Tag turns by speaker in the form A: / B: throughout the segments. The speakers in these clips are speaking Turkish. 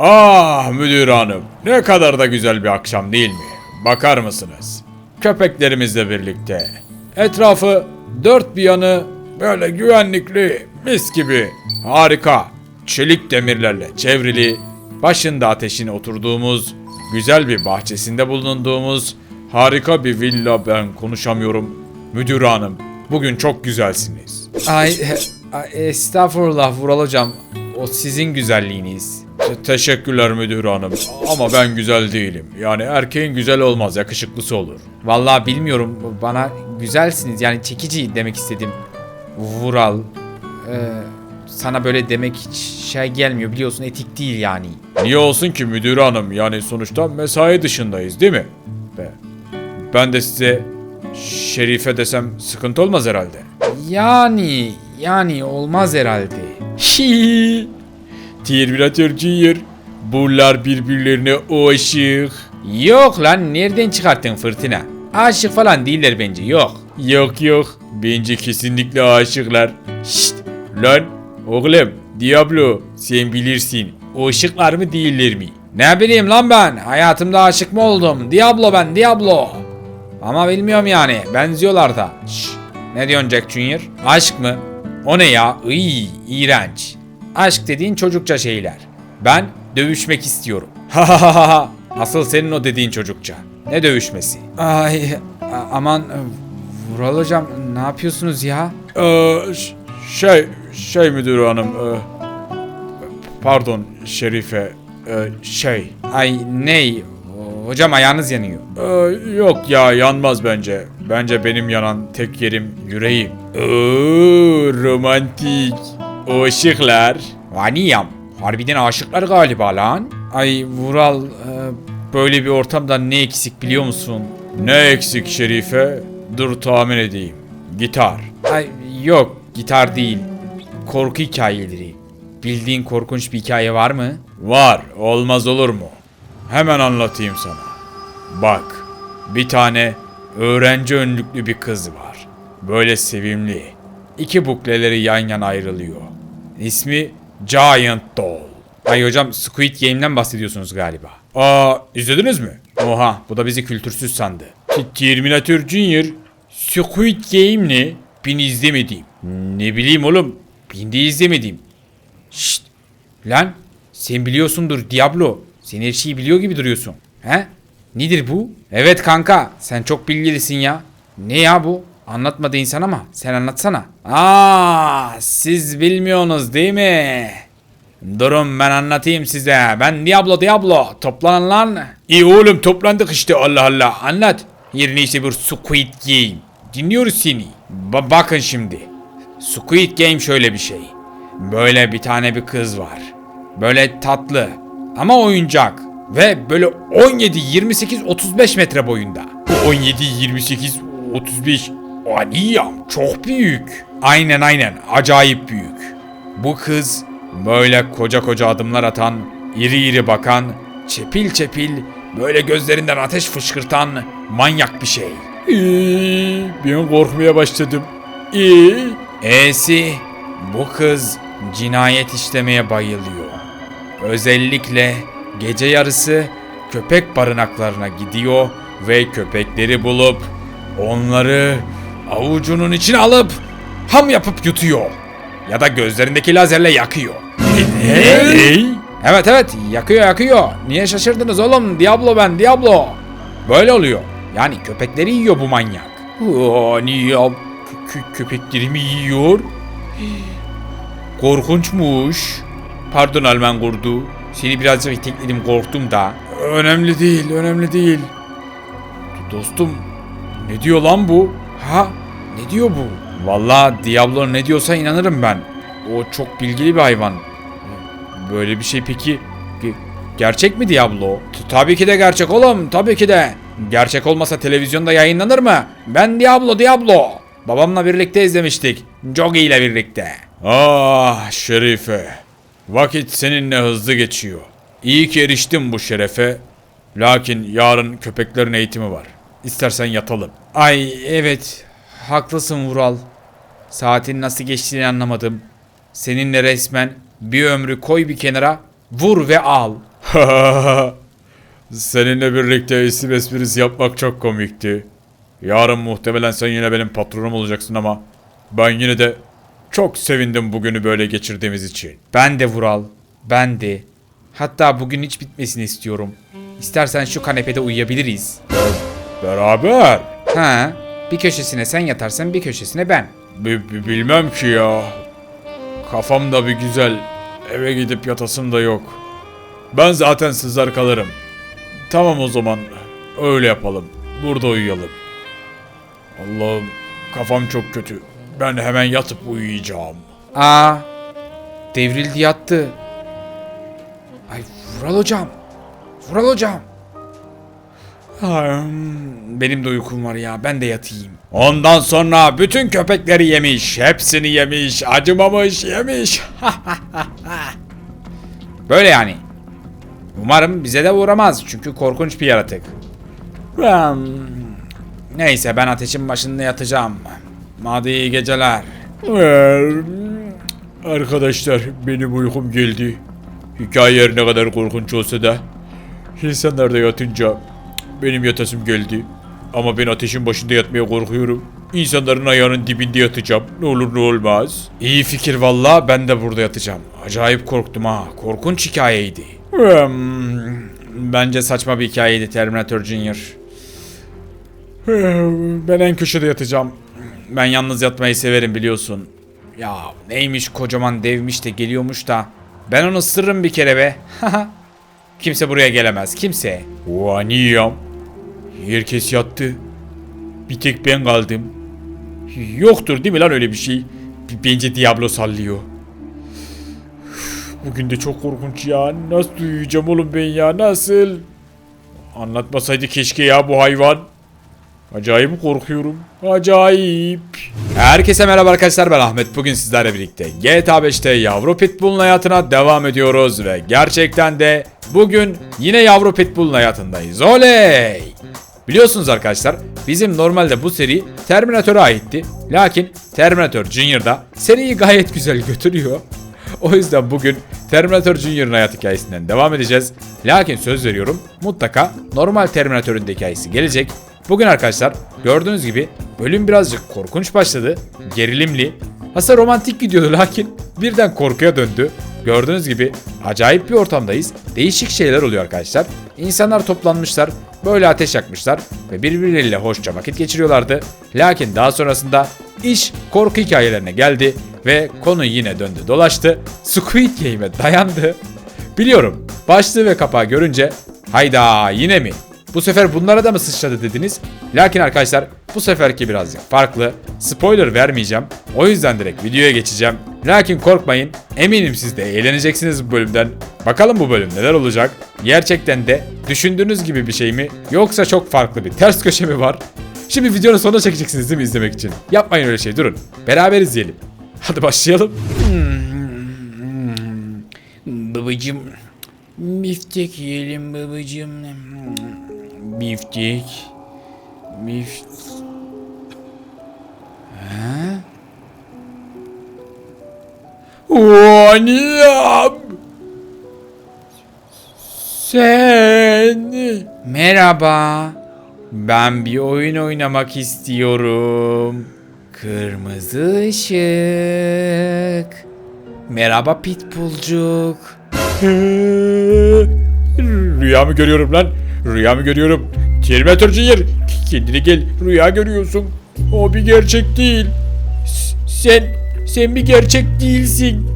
A: Ah müdür hanım ne kadar da güzel bir akşam değil mi? Bakar mısınız? Köpeklerimizle birlikte. Etrafı dört bir yanı böyle güvenlikli mis gibi harika çelik demirlerle çevrili başında ateşin oturduğumuz güzel bir bahçesinde bulunduğumuz harika bir villa ben konuşamıyorum. Müdür hanım bugün çok güzelsiniz.
B: Ay, ay, estağfurullah Vural hocam. O sizin güzelliğiniz.
A: Te- Teşekkürler müdür hanım ama ben güzel değilim. Yani erkeğin güzel olmaz yakışıklısı olur.
B: Vallahi bilmiyorum bana güzelsiniz yani çekici demek istedim. Vural. Ee, sana böyle demek hiç şey gelmiyor biliyorsun etik değil yani.
A: Niye olsun ki müdür hanım yani sonuçta mesai dışındayız değil mi? Be. Ben de size Şerife desem sıkıntı olmaz herhalde.
B: Yani yani olmaz herhalde.
A: Hi. Terminator Junior. Bunlar birbirlerine aşık.
B: Yok lan nereden çıkarttın fırtına? Aşık falan değiller bence yok.
A: Yok yok. Bence kesinlikle aşıklar. Şşt. Lan oğlum Diablo sen bilirsin. Aşıklar mı değiller mi?
B: Ne bileyim lan ben hayatımda aşık mı oldum? Diablo ben Diablo. Ama bilmiyorum yani benziyorlar da. Şş, ne diyorsun Jack Junior? Aşk mı? O ne ya? Iy, iğrenç. Aşk dediğin çocukça şeyler. Ben dövüşmek istiyorum. Ha ha ha ha. Asıl senin o dediğin çocukça. Ne dövüşmesi? Ay aman Vural hocam ne yapıyorsunuz ya?
A: Ee, şey şey müdür hanım. e, pardon Şerife. e, şey.
B: Ay ney? Hocam ayağınız yanıyor.
A: Ee, yok ya yanmaz bence. Bence benim yanan tek yerim yüreğim. Oo, romantik. O ışıklar.
B: Vaniyam. Harbiden aşıklar galiba lan. Ay Vural e, böyle bir ortamda ne eksik biliyor musun?
A: Ne eksik Şerife? Dur tahmin edeyim. Gitar.
B: Ay yok gitar değil. Korku hikayeleri. Bildiğin korkunç bir hikaye var mı?
A: Var, olmaz olur mu? Hemen anlatayım sana. Bak, bir tane öğrenci önlüklü bir kız var. Böyle sevimli. İki bukleleri yan yana ayrılıyor. İsmi Giant Doll.
B: Ay hocam Squid Game'den bahsediyorsunuz galiba.
A: Aa, izlediniz mi?
B: Oha bu da bizi kültürsüz sandı.
A: Terminator Junior, Squid Game ne? Ben izlemedim.
B: Ne bileyim oğlum. Ben de izlemedim. Şşt. Lan sen biliyorsundur Diablo. Sen her şeyi biliyor gibi duruyorsun. He? Nedir bu? Evet kanka sen çok bilgilisin ya. Ne ya bu? Anlatmadı insan ama sen anlatsana. Aa, siz bilmiyorsunuz değil mi? Durun ben anlatayım size. Ben Diablo Diablo. Toplanın lan.
A: İyi oğlum toplandık işte Allah Allah.
B: Anlat. Yerine ise bir Squid Game. Dinliyoruz seni. Ba- bakın şimdi. Squid Game şöyle bir şey. Böyle bir tane bir kız var. Böyle tatlı ama oyuncak ve böyle 17 28 35 metre boyunda.
A: 17, 28, 35. Aniyam çok büyük.
B: Aynen aynen acayip büyük. Bu kız böyle koca koca adımlar atan, iri iri bakan, çepil çepil böyle gözlerinden ateş fışkırtan manyak bir şey.
A: İyi, ben korkmaya başladım. İyi.
B: E'si bu kız cinayet işlemeye bayılıyor. Özellikle gece yarısı köpek barınaklarına gidiyor ve köpekleri bulup onları avucunun içine alıp ham yapıp yutuyor. Ya da gözlerindeki lazerle yakıyor.
A: Hey.
B: Evet evet yakıyor yakıyor. Niye şaşırdınız oğlum? Diablo ben Diablo. Böyle oluyor. Yani köpekleri yiyor bu manyak.
A: Aniyam kö- köpeklerimi yiyor.
B: Korkunçmuş. Pardon Alman kurdu. Seni birazcık itekledim korktum da.
A: Önemli değil, önemli değil. Dostum, ne diyor lan bu?
B: Ha? Ne diyor bu? Vallahi Diablo ne diyorsa inanırım ben. O çok bilgili bir hayvan. Böyle bir şey peki ge- gerçek mi Diablo? Tabii ki de gerçek oğlum, tabii ki de. Gerçek olmasa televizyonda yayınlanır mı? Ben Diablo Diablo. Babamla birlikte izlemiştik. Jogi ile birlikte.
A: Ah Şerife, vakit seninle hızlı geçiyor. İyi ki eriştim bu şerefe. Lakin yarın köpeklerin eğitimi var. İstersen yatalım.
B: Ay evet haklısın Vural. Saatin nasıl geçtiğini anlamadım. Seninle resmen bir ömrü koy bir kenara vur ve al.
A: Seninle birlikte isim esprisi yapmak çok komikti. Yarın muhtemelen sen yine benim patronum olacaksın ama ben yine de çok sevindim bugünü böyle geçirdiğimiz için.
B: Ben de Vural. Ben de. Hatta bugün hiç bitmesini istiyorum. İstersen şu kanepede uyuyabiliriz.
A: Beraber.
B: Ha, bir köşesine sen yatarsan bir köşesine ben.
A: Bi- bi- bilmem ki ya. Kafamda bir güzel. Eve gidip yatasım da yok. Ben zaten sızar kalırım. Tamam o zaman. Öyle yapalım. Burada uyuyalım. Allah'ım kafam çok kötü. Ben hemen yatıp uyuyacağım.
B: Aa, devrildi yattı. Ay Vural hocam. Vural hocam. Benim de uykum var ya ben de yatayım.
A: Ondan sonra bütün köpekleri yemiş. Hepsini yemiş. Acımamış yemiş.
B: Böyle yani. Umarım bize de uğramaz çünkü korkunç bir yaratık. Neyse ben ateşin başında yatacağım. Hadi iyi geceler.
A: Arkadaşlar benim uykum geldi. Hikaye her ne kadar korkunç olsa da insanlar da yatınca benim yatasım geldi. Ama ben ateşin başında yatmaya korkuyorum. İnsanların ayağının dibinde yatacağım. Ne olur ne olmaz.
B: İyi fikir valla ben de burada yatacağım. Acayip korktum ha. Korkunç hikayeydi.
A: Hmm,
B: Bence saçma bir hikayeydi Terminator Junior.
A: Ben en köşede yatacağım.
B: Ben yalnız yatmayı severim biliyorsun. Ya neymiş kocaman devmiş de geliyormuş da. Ben onu ısırırım bir kere be. kimse buraya gelemez kimse.
A: Vaniyam. Herkes yattı. Bir tek ben kaldım. Yoktur değil mi lan öyle bir şey? Bence Diablo sallıyor. Bugün de çok korkunç ya. Nasıl uyuyacağım oğlum ben ya? Nasıl? Anlatmasaydı keşke ya bu hayvan. Acayip korkuyorum. Acayip.
B: Herkese merhaba arkadaşlar ben Ahmet. Bugün sizlerle birlikte GTA 5'te yavru pitbull'un hayatına devam ediyoruz ve gerçekten de bugün yine yavru pitbull'un hayatındayız. Oley! Biliyorsunuz arkadaşlar bizim normalde bu seri Terminator'a aitti. Lakin Terminator Junior'da seriyi gayet güzel götürüyor. O yüzden bugün Terminator Junior'ın hayat hikayesinden devam edeceğiz. Lakin söz veriyorum mutlaka normal Terminator'ın da hikayesi gelecek. Bugün arkadaşlar gördüğünüz gibi bölüm birazcık korkunç başladı. Gerilimli. Aslında romantik gidiyordu lakin birden korkuya döndü. Gördüğünüz gibi acayip bir ortamdayız. Değişik şeyler oluyor arkadaşlar. İnsanlar toplanmışlar, böyle ateş yakmışlar ve birbirleriyle hoşça vakit geçiriyorlardı. Lakin daha sonrasında iş korku hikayelerine geldi ve konu yine döndü dolaştı. Squid Game'e dayandı. Biliyorum başlığı ve kapağı görünce hayda yine mi? Bu sefer bunlara da mı sıçradı dediniz? Lakin arkadaşlar bu seferki birazcık farklı. Spoiler vermeyeceğim. O yüzden direkt videoya geçeceğim. Lakin korkmayın. Eminim siz de eğleneceksiniz bu bölümden. Bakalım bu bölüm neler olacak? Gerçekten de düşündüğünüz gibi bir şey mi? Yoksa çok farklı bir ters köşe mi var? Şimdi videonun sonuna çekeceksiniz değil mi izlemek için? Yapmayın öyle şey durun. Beraber izleyelim. Hadi başlayalım. Babacım biftek yiyelim babacım. Biftek. Bif...
A: Vaniyam. Sen.
B: Merhaba. Ben bir oyun oynamak istiyorum. Kırmızı ışık. Merhaba pitbullcuk.
A: Rüyamı görüyorum lan. Rüyamı görüyorum. Terminator Junior. Kendine gel. Rüya görüyorsun. O bir gerçek değil. S- Sen, sen bir gerçek değilsin.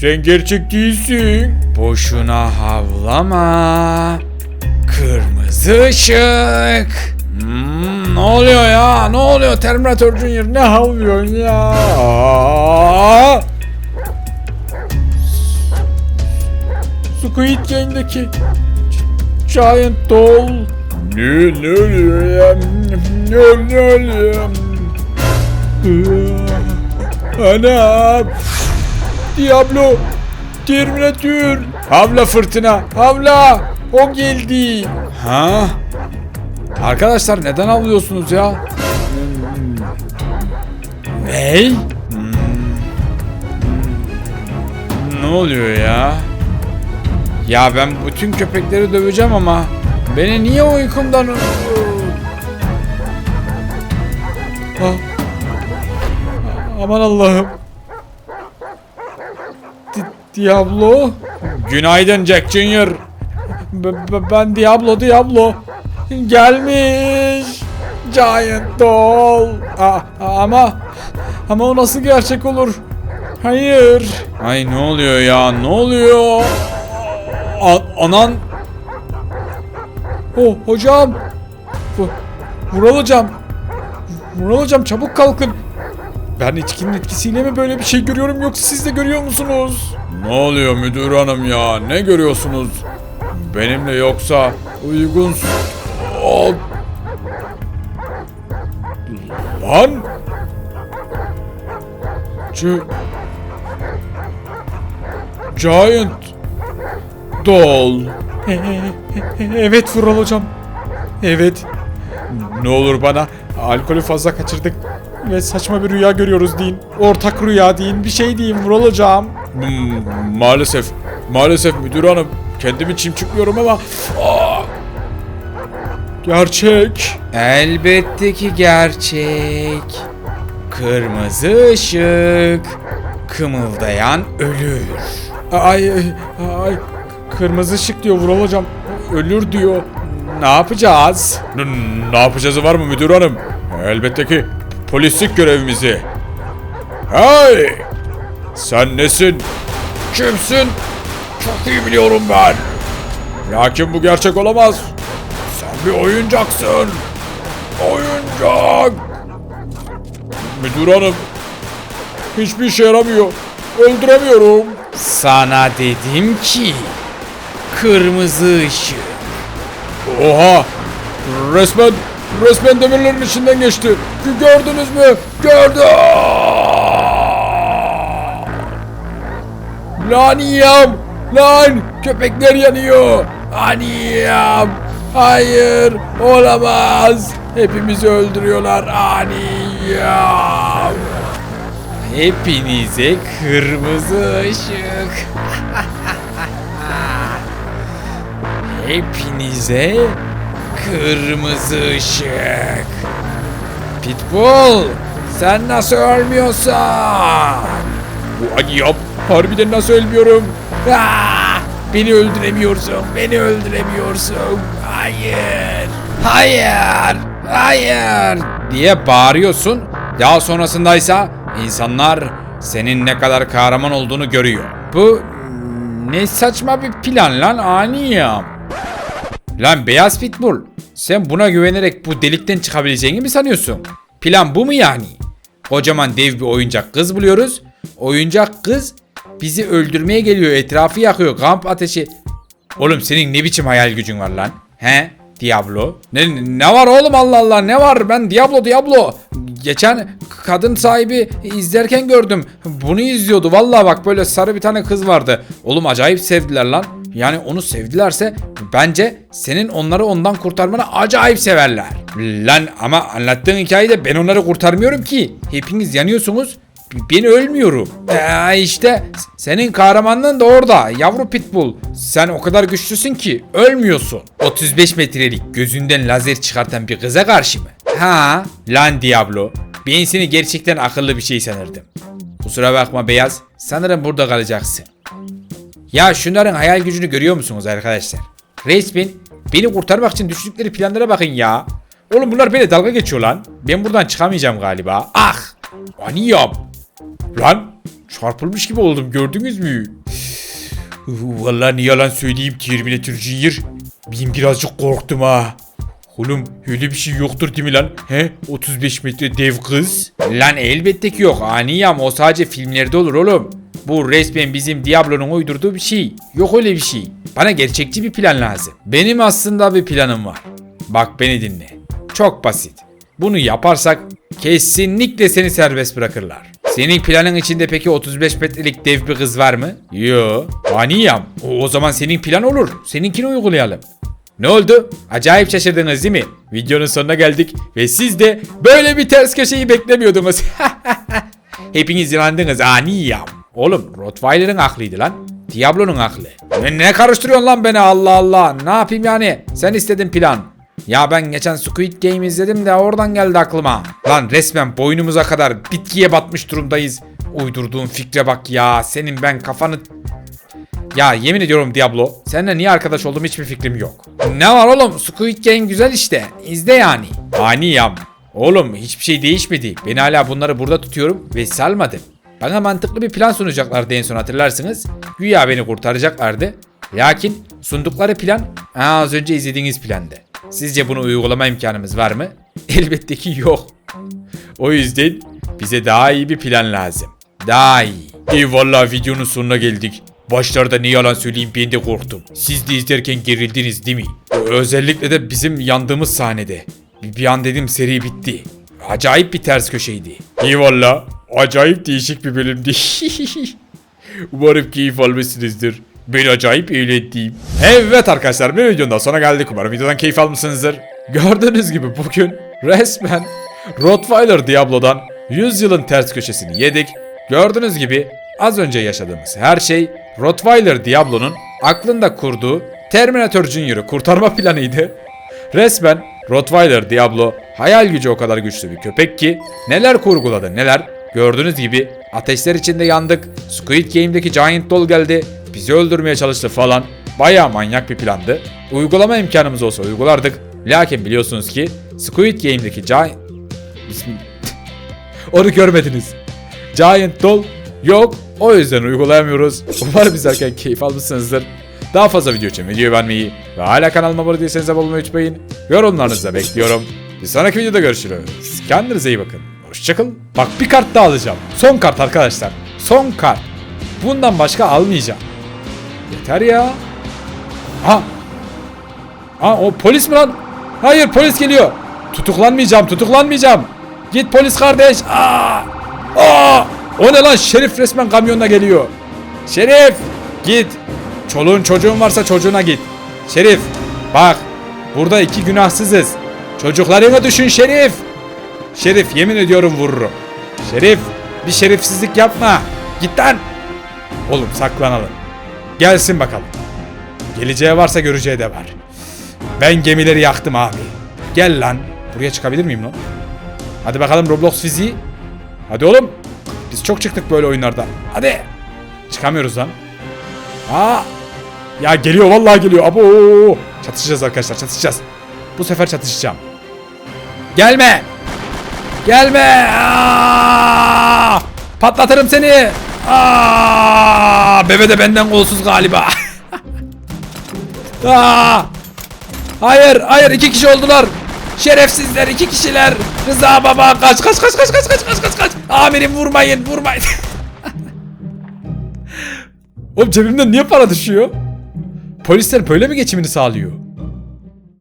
A: Sen gerçek değilsin.
B: Boşuna havlama. Kırmızı ışık. Hmm, ne oluyor ya? Ne oluyor Terminator Junior? Ne havlıyorsun ya?
A: Aa! Squid Game'deki Giant Doll Ne ne ya? Ne ne oluyor? Anam Diablo Terminator Havla fırtına Havla O geldi
B: Ha? Arkadaşlar neden avlıyorsunuz ya?
A: Ney?
B: Ne oluyor ya? Ya ben bütün köpekleri döveceğim ama beni niye uykumdan... Ah. Aman Allah'ım. Di- Diablo. Günaydın Jack Junior. B- ben Diablo Diablo. Gelmiş. Giant Doll. A- ama ama o nasıl gerçek olur? Hayır. Ay ne oluyor ya? Ne oluyor? A- anan. Oh hocam. Vural hocam. Vural hocam çabuk kalkın. Ben içkinin etkisiyle mi böyle bir şey görüyorum yoksa siz de görüyor musunuz?
A: Ne oluyor müdür hanım ya? Ne görüyorsunuz? Benimle yoksa uygun... Aa! Lan! C Giant Doll.
B: Evet Vural hocam. Evet.
A: Ne olur bana
B: Alkolü fazla kaçırdık ve saçma bir rüya görüyoruz deyin. Ortak rüya deyin. Bir şey deyin Vural hocam.
A: Hmm, maalesef maalesef müdür hanım kendimi çimçikliyorum ama Aa! gerçek.
B: Elbette ki gerçek. Kırmızı ışık. Kımıldayan ölür. Ay ay kırmızı ışık diyor Vural hocam. Ölür diyor. Ne yapacağız?
A: N- ne yapacağız var mı müdür hanım? Elbette ki polislik görevimizi. Hey! Sen nesin? Kimsin? Çok iyi biliyorum ben. Lakin bu gerçek olamaz. Sen bir oyuncaksın. Oyuncak. Müdür hanım. Hiçbir işe yaramıyor. Öldüremiyorum.
B: Sana dedim ki kırmızı ışık.
A: Oha! Resmen, resmen demirlerin içinden geçti. Gördünüz mü? Gördüm! Lan yiyem! Lan! Köpekler yanıyor! Aniyam! Hayır! Olamaz! Hepimizi öldürüyorlar! Aniyam!
B: Hepinize kırmızı ışık. Hepinize kırmızı ışık. Pitbull, sen nasıl ölmüyorsun?
A: Bu Aniyam! Harbiden nasıl ölmüyorum?
B: Ah, beni öldüremiyorsun, beni öldüremiyorsun. Hayır, hayır, hayır diye bağırıyorsun. Daha sonrasındaysa insanlar senin ne kadar kahraman olduğunu görüyor. Bu ne saçma bir plan lan aniyim. Lan beyaz pitbull sen buna güvenerek bu delikten çıkabileceğini mi sanıyorsun? Plan bu mu yani? Kocaman dev bir oyuncak kız buluyoruz. Oyuncak kız bizi öldürmeye geliyor etrafı yakıyor kamp ateşi. Oğlum senin ne biçim hayal gücün var lan? He? Diablo. Ne, ne var oğlum Allah Allah ne var ben Diablo Diablo. Geçen kadın sahibi izlerken gördüm. Bunu izliyordu vallahi bak böyle sarı bir tane kız vardı. Oğlum acayip sevdiler lan. Yani onu sevdilerse bence senin onları ondan kurtarmanı acayip severler. Lan ama anlattığın hikayede ben onları kurtarmıyorum ki. Hepiniz yanıyorsunuz. Ben ölmüyorum. Ee, işte senin kahramanlığın da orada yavru pitbull. Sen o kadar güçlüsün ki ölmüyorsun. 35 metrelik gözünden lazer çıkartan bir kıza karşı mı? Ha, lan Diablo. Ben seni gerçekten akıllı bir şey sanırdım. Kusura bakma Beyaz. Sanırım burada kalacaksın. Ya şunların hayal gücünü görüyor musunuz arkadaşlar? Resmen beni kurtarmak için düşündükleri planlara bakın ya. Oğlum bunlar böyle dalga geçiyor lan. Ben buradan çıkamayacağım galiba. Ah! Aniyam. Lan çarpılmış gibi oldum gördünüz mü? Vallahi ne yalan söyleyeyim Terminator Junior. Ben birazcık korktum ha. Oğlum öyle bir şey yoktur değil mi lan? He? 35 metre dev kız. Lan elbette ki yok. Aniyam o sadece filmlerde olur oğlum. Bu resmen bizim Diablo'nun uydurduğu bir şey. Yok öyle bir şey. Bana gerçekçi bir plan lazım. Benim aslında bir planım var. Bak beni dinle. Çok basit. Bunu yaparsak kesinlikle seni serbest bırakırlar. Senin planın içinde peki 35 metrelik dev bir kız var mı? Yo. Aniyam. O, o zaman senin plan olur. Seninkini uygulayalım. Ne oldu? Acayip şaşırdınız değil mi? Videonun sonuna geldik ve siz de böyle bir ters köşeyi beklemiyordunuz. Hepiniz inandınız aniyam. Oğlum Rottweiler'ın aklıydı lan. Diablo'nun aklı. Ne, ne karıştırıyorsun lan beni Allah Allah. Ne yapayım yani? Sen istedin plan. Ya ben geçen Squid Game izledim de oradan geldi aklıma. Lan resmen boynumuza kadar bitkiye batmış durumdayız. Uydurduğun fikre bak ya. Senin ben kafanı... Ya yemin ediyorum Diablo. Seninle niye arkadaş oldum hiçbir fikrim yok. Ne var oğlum? Squid Game güzel işte. İzle yani. Ani yam. Oğlum hiçbir şey değişmedi. Ben hala bunları burada tutuyorum ve salmadım. Bana mantıklı bir plan sunacaklardı en son hatırlarsınız. Güya beni kurtaracaklardı. Lakin sundukları plan aa, az önce izlediğiniz plandı. Sizce bunu uygulama imkanımız var mı? Elbette ki yok. O yüzden bize daha iyi bir plan lazım. Daha iyi.
A: Eyvallah videonun sonuna geldik. Başlarda ne yalan söyleyeyim ben de korktum. Siz de izlerken gerildiniz değil mi?
B: Özellikle de bizim yandığımız sahnede. Bir, an dedim seri bitti. Acayip bir ters köşeydi.
A: Eyvallah. Acayip değişik bir bölümdü. Umarım keyif almışsınızdır. Ben acayip eğlendim.
B: Evet arkadaşlar bir videonun daha geldik. Umarım videodan keyif almışsınızdır. Gördüğünüz gibi bugün resmen Rottweiler Diablo'dan 100 yılın ters köşesini yedik. Gördüğünüz gibi az önce yaşadığımız her şey Rottweiler Diablo'nun aklında kurduğu Terminator Junior'ı kurtarma planıydı. Resmen Rottweiler Diablo hayal gücü o kadar güçlü bir köpek ki neler kurguladı neler. Gördüğünüz gibi ateşler içinde yandık. Squid Game'deki Giant Doll geldi. Bizi öldürmeye çalıştı falan. Baya manyak bir plandı. Uygulama imkanımız olsa uygulardık. Lakin biliyorsunuz ki Squid Game'deki Giant... Onu görmediniz. Giant Doll yok. O yüzden uygulayamıyoruz. Umarım izlerken keyif almışsınızdır. Daha fazla video için videoyu beğenmeyi ve hala kanalıma abone değilseniz abone olmayı unutmayın. Yorumlarınızı da bekliyorum. Bir sonraki videoda görüşürüz. Kendinize iyi bakın. Hoşçakalın. Bak bir kart daha alacağım. Son kart arkadaşlar. Son kart. Bundan başka almayacağım. Yeter ya. Ha. Ha o polis mi lan? Hayır polis geliyor. Tutuklanmayacağım tutuklanmayacağım. Git polis kardeş. Aa. Aa. O ne lan şerif resmen kamyonla geliyor. Şerif git. Çoluğun çocuğun varsa çocuğuna git. Şerif bak burada iki günahsızız. Çocuklarını düşün Şerif. Şerif yemin ediyorum vururum. Şerif bir şerifsizlik yapma. Git lan. Oğlum saklanalım. Gelsin bakalım. Geleceği varsa göreceği de var. Ben gemileri yaktım abi. Gel lan. Buraya çıkabilir miyim lan? Hadi bakalım Roblox fiziği. Hadi oğlum. Biz çok çıktık böyle oyunlarda. Hadi. Çıkamıyoruz lan. Aa. Ya geliyor vallahi geliyor. Abo. Çatışacağız arkadaşlar çatışacağız. Bu sefer çatışacağım. Gelme. Gelme. Aa! Patlatırım seni. Aa! Bebe de benden kolsuz galiba. Aa! Hayır, hayır iki kişi oldular. Şerefsizler iki kişiler. Rıza baba kaç kaç kaç kaç kaç kaç kaç kaç kaç. Amirim vurmayın vurmayın. Oğlum cebimden niye para düşüyor? Polisler böyle mi geçimini sağlıyor?